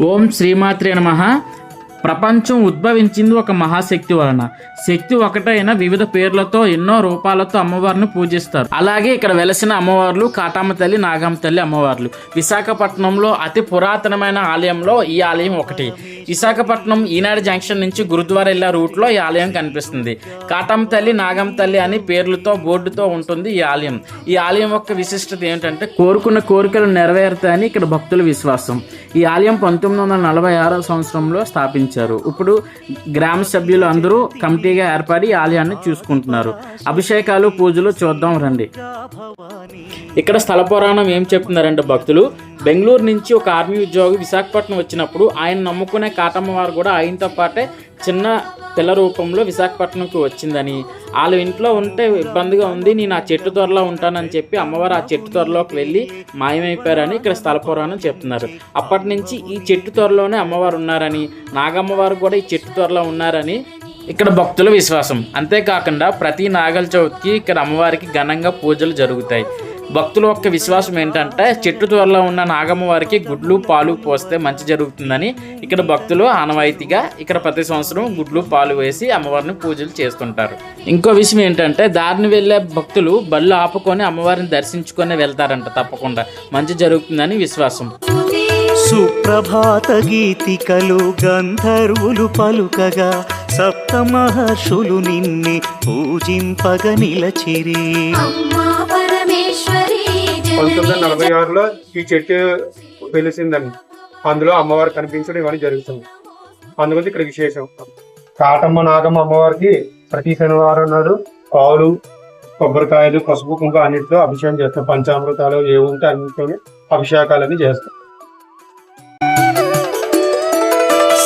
ఓం శ్రీమాత్రే నమః. ప్రపంచం ఉద్భవించింది ఒక మహాశక్తి వలన. శక్తి ఒకటైన వివిధ పేర్లతో ఎన్నో రూపాలతో అమ్మవారిని పూజిస్తారు. అలాగే ఇక్కడ వెలసిన అమ్మవార్లు కాటామ తల్లి నాగమ్మ తల్లి అమ్మవార్లు. విశాఖపట్నంలో అతి పురాతనమైన ఆలయంలో ఈ ఆలయం ఒకటి. విశాఖపట్నం ఈనాడు జంక్షన్ నుంచి గురుద్వారా వెళ్ళే రూట్లో ఈ ఆలయం కనిపిస్తుంది. కాటమ్మ తల్లి నాగమ్మ తల్లి అని పేర్లతో బోర్డుతో ఉంటుంది ఈ ఆలయం. ఈ ఆలయం యొక్క విశిష్టత ఏంటంటే కోరుకున్న కోరికలు నెరవేరుతాయని ఇక్కడ భక్తుల విశ్వాసం. ఈ ఆలయం పంతొమ్మిది వందల నలభై ఆరో సంవత్సరంలో స్థాపించారు. ఇప్పుడు గ్రామ సభ్యులు అందరూ కమిటీగా ఏర్పడి ఆలయాన్ని చూసుకుంటున్నారు. అభిషేకాలు పూజలు చూద్దాం రండి. ఇక్కడ స్థల పురాణం ఏం చెప్తున్నారంటే భక్తులు బెంగళూరు నుంచి ఒక ఆర్మీ ఉద్యోగి విశాఖపట్నం వచ్చినప్పుడు ఆయన నమ్ముకునే కాటమ్మ వారు కూడా ఆయనతో పాటే చిన్న పిల్ల రూపంలో విశాఖపట్నంకి వచ్చిందని. వాళ్ళ ఇంట్లో ఉంటే ఇబ్బందిగా ఉంది నేను ఆ చెట్టు త్వరలో ఉంటానని చెప్పి అమ్మవారు ఆ చెట్టు త్వరలోకి వెళ్ళి మాయమైపోయారని ఇక్కడ స్థలపురాణం చెప్తున్నారు. అప్పటి నుంచి ఈ చెట్టు త్వరలోనే అమ్మవారు ఉన్నారని నాగమ్మవారు కూడా ఈ చెట్టు త్వరలో ఉన్నారని ఇక్కడ భక్తుల విశ్వాసం. అంతేకాకుండా ప్రతి నాగల చవితికి ఇక్కడ అమ్మవారికి ఘనంగా పూజలు జరుగుతాయి. భక్తుల యొక్క విశ్వాసం ఏంటంటే చెట్టు త్వరలో ఉన్న నాగమ్మ వారికి గుడ్లు పాలు పోస్తే మంచి జరుగుతుందని ఇక్కడ భక్తులు ఆనవాయితీగా ఇక్కడ ప్రతి సంవత్సరం గుడ్లు పాలు వేసి అమ్మవారిని పూజలు చేస్తుంటారు. ఇంకో విషయం ఏంటంటే దారిని వెళ్ళే భక్తులు బళ్ళు ఆపుకొని అమ్మవారిని దర్శించుకొని వెళ్తారంట తప్పకుండా. మంచి జరుగుతుందని విశ్వాసం. సుప్రభాత గీతికలు గంధర్వులు పలుకగా సప్త మహర్షులు నిన్ని పూజింపగ నిలచిరి. పంతొమ్మిది వందల నలభై ఆరులో ఈ చెట్టు వెలిసిందని. అందులో అమ్మవారు కనిపించడం ఇవన్నీ జరుగుతుంది. అందుగురించి ఇక్కడ విశేషం. కాటమ్మ నాగమ్మ అమ్మవారికి ప్రతి శనివారం నాడు పాలు కొబ్బరికాయలు పసుపు కుంకుమ అన్నింటిలో అభిషేకం చేస్తాం పంచామృతాలు ఏ ఉంటే అన్నింటిలో అభిషేకాలన్నీ చేస్తాం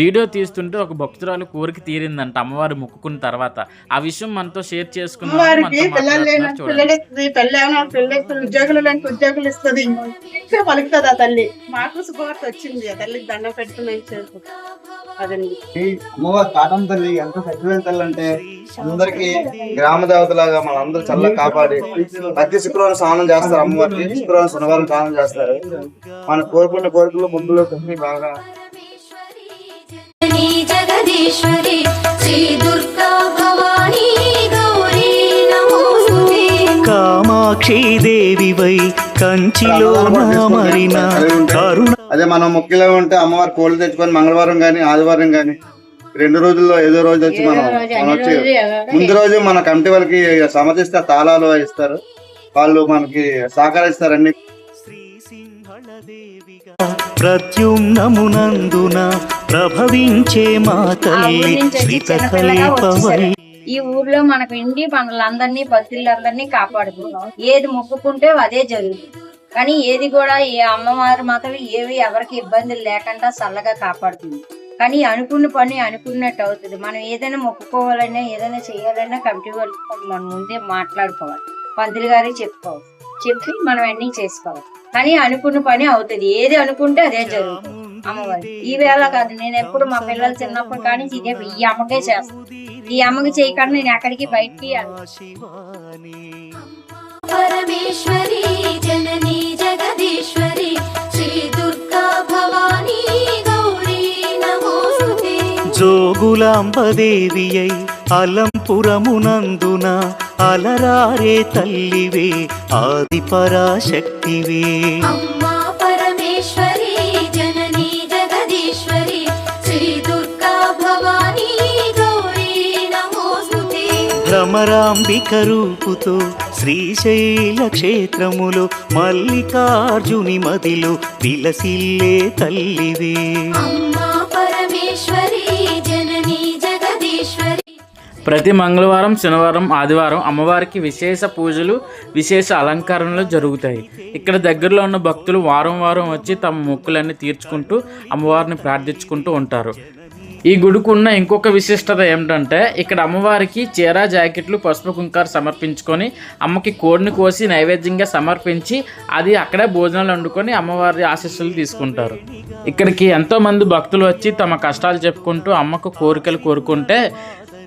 వీడియో తీస్తుంటే ఒక భక్తురాలు కోరిక తీరిందంట అమ్మవారు మొక్కుకున్న తర్వాత. ఆ విషయం మనతో షేర్ చేసుకున్నాం ఉద్యోగులు లేని ఉద్యోగులు ఇస్తుంది. ఇంకా పలుకుతుంది ఆ తల్లి. మాకు శుభవార్త వచ్చింది. ఆ తల్లికి దండం పెట్టుకుని చేసు అదండి. ఈ అమ్మవారి కాటం తల్లి ఎంత సత్యమైన తల్లి అంటే అందరికి గ్రామ దేవతలాగా మన అందరూ చల్లగా కాపాడి ప్రతి శుక్రవారం స్నానం చేస్తారు అమ్మవారికి. శుక్రవారం శనివారం స్నానం చేస్తారు. మన కోరుకున్న కోరికలు ముందులో కొన్ని బాగా జగదీశ్వరి శ్రీ దుర్గా భవానీ గౌరీ నమోస్తుతే కామాక్షి దేవివై కంచిలో మరిన కరుణ. అదే మనం ముఖ్యలో ఉంటే అమ్మవారి కోళ్ళు తెచ్చుకొని మంగళవారం గాని ఆదివారం గాని రెండు రోజుల్లో ఏదో రోజు వచ్చి మనం మనం వచ్చి ముందు రోజు మన కమిటీ వాళ్ళకి సమర్థిస్తే తాళాలు ఇస్తారు. వాళ్ళు మనకి సహకరిస్తారు అన్ని ప్రభవించే మా తల్లి ఈ ఊర్లో మనకు ఇండి మనలందరినీ భక్తులందరినీ కాపాడుకుంటాం. ఏది మొక్కుకుంటే అదే జరుగుతుంది. కానీ ఏది కూడా ఏ అమ్మవారు మాత్రం ఏవి ఎవరికి ఇబ్బందులు లేకుండా చల్లగా కాపాడుతుంది. కానీ అనుకున్న పని అనుకున్నట్టు అవుతుంది. మనం ఏదైనా మొక్కుకోవాలన్నా ఏదైనా చేయాలన్నా కమిటీ వాళ్ళతో మనం ముందే మాట్లాడుకోవాలి. పంతులు గారికి చెప్పుకోవాలి. చెప్పి మనం అన్ని చేసుకోవాలి. కానీ అనుకున్న పని అవుతుంది. ఏది అనుకుంటే అదే జరుగుతుంది. అమ్మవారి. ఈ వేళ కాదు నేను ఎప్పుడు మా పిల్లలు చిన్నప్పుడు కానీ ఇదే ఈ అమ్మకే చేస్తాను ఈ అమ్మకి చేయకుండా నేను ఎక్కడికి బయటికి వెళ్ళను. శివాని. పరమేశ్వరి జననీ జగదీశ్వరి శ్రీ దుర్గా భవానీ గౌరీ నమోస్తుతే. జోగులాంబదేవియై అలంపురమునందున అలరారే తల్లివే ఆది పరాశక్తివే అమ్మా భ్రమరాంబిక రూపుతో శ్రీశైల క్షేత్రములో మల్లికార్జుని మదిలో విలసిల్లే తల్లివే. అమ్మా పరమేశ్వరి జననీ జగదీశ్వరి. ప్రతి మంగళవారం శనివారం ఆదివారం అమ్మవారికి విశేష పూజలు విశేష అలంకరణలు జరుగుతాయి. ఇక్కడ దగ్గరలో ఉన్న భక్తులు వారం వారం వచ్చి తమ మొక్కులన్నీ తీర్చుకుంటూ అమ్మవారిని ప్రార్థించుకుంటూ ఉంటారు. ఈ గుడికున్న ఇంకొక విశిష్టత ఏమిటంటే ఇక్కడ అమ్మవారికి చీర జాకెట్లు పసుపు కుంకారు సమర్పించుకొని అమ్మకి కోడిని కోసి నైవేద్యంగా సమర్పించి అది అక్కడే భోజనాలు వండుకొని అమ్మవారి ఆశీస్సులు తీసుకుంటారు. ఇక్కడికి ఎంతోమంది భక్తులు వచ్చి తమ కష్టాలు చెప్పుకుంటూ అమ్మకు కోరికలు కోరుకుంటే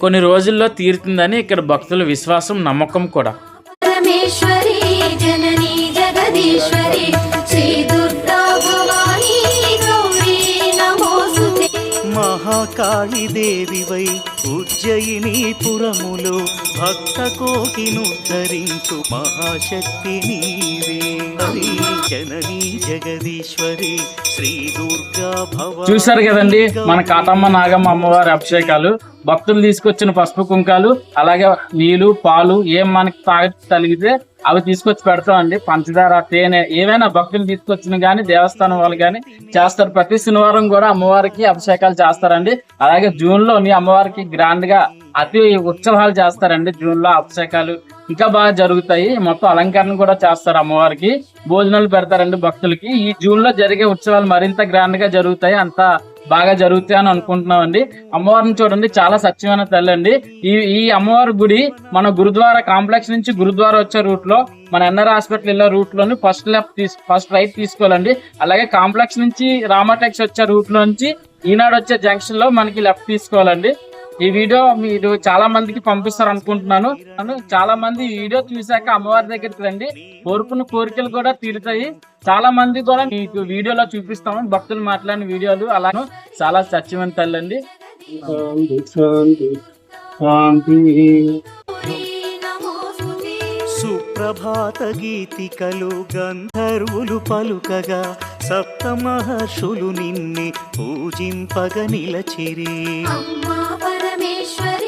కొన్ని రోజుల్లో తీరుతుందని ఇక్కడ భక్తుల విశ్వాసం నమ్మకం కూడా. పరమేశ్వరి జననీ జగదీశ్వరి శ్రీ మహాకాళి దేవివై ఉజ్జయిని పురములో భక్త కోటినుద్ధరించు మహాశక్తి నీవే. హరి జననీ జగదీశ్వరి శ్రీ దుర్గా భవ చూశారు కదండి మన కాటమ్మ నాగమ్మ అమ్మవారి అభిషేకాలు. భక్తులు తీసుకొచ్చిన పసుపు కుంకాలు అలాగే నీళ్ళు పాలు ఏం మనకి తాగ తలిగితే అవి తీసుకొచ్చి పెడతామండి పంచదార తేనె ఏవైనా భక్తులు తీసుకొచ్చిన కానీ దేవస్థానం వాళ్ళు కానీ చేస్తారు. ప్రతి శనివారం కూడా అమ్మవారికి అభిషేకాలు చేస్తారండి. అలాగే జూన్లో అమ్మవారికి గ్రాండ్గా అతి ఉత్సవాలు చేస్తారండి. జూన్లో అభిషేకాలు ఇంకా బాగా జరుగుతాయి. మొత్తం అలంకరణ కూడా చేస్తారు అమ్మవారికి. భోజనాలు పెడతారండి భక్తులకి. ఈ జూన్లో జరిగే ఉత్సవాలు మరింత గ్రాండ్గా జరుగుతాయి. అంత బాగా జరుగుతాయి అని అనుకుంటున్నామండి. అమ్మవారిని చూడండి చాలా సత్యమైన తల్లి అండి ఈ ఈ అమ్మవారి గుడి మన గురుద్వారా కాంప్లెక్స్ నుంచి గురుద్వారా వచ్చే రూట్లో మన ఎన్ఆర్ హాస్పిటల్ వెళ్ళే రూట్లోని ఫస్ట్ లెఫ్ట్ తీసు ఫస్ట్ రైట్ తీసుకోవాలండి. అలాగే కాంప్లెక్స్ నుంచి రామాటెక్స్ వచ్చే రూట్లో నుంచి ఈనాడు వచ్చే జంక్షన్లో మనకి లెఫ్ట్ తీసుకోవాలండి. ఈ వీడియో మీరు చాలా మందికి పంపిస్తారు అనుకుంటున్నాను. అను చాలా మంది ఈ వీడియో చూశాక అమ్మవారి దగ్గరికి రండి. కోరుకున్న కోరికలు కూడా తీరుతాయి. చాలా మంది కూడా మీకు వీడియోలో చూపిస్తాము. భక్తులు మాట్లాడిన వీడియోలు అలాగే చాలా సత్యమైన తల్లి అండి సుప్రభాత గీతికలు గంధర్వులు పలుకగా సప్త మహర్షులు నిన్నే పూజింపగ నిలచిరి. అమ్మా పరమేశ్వరి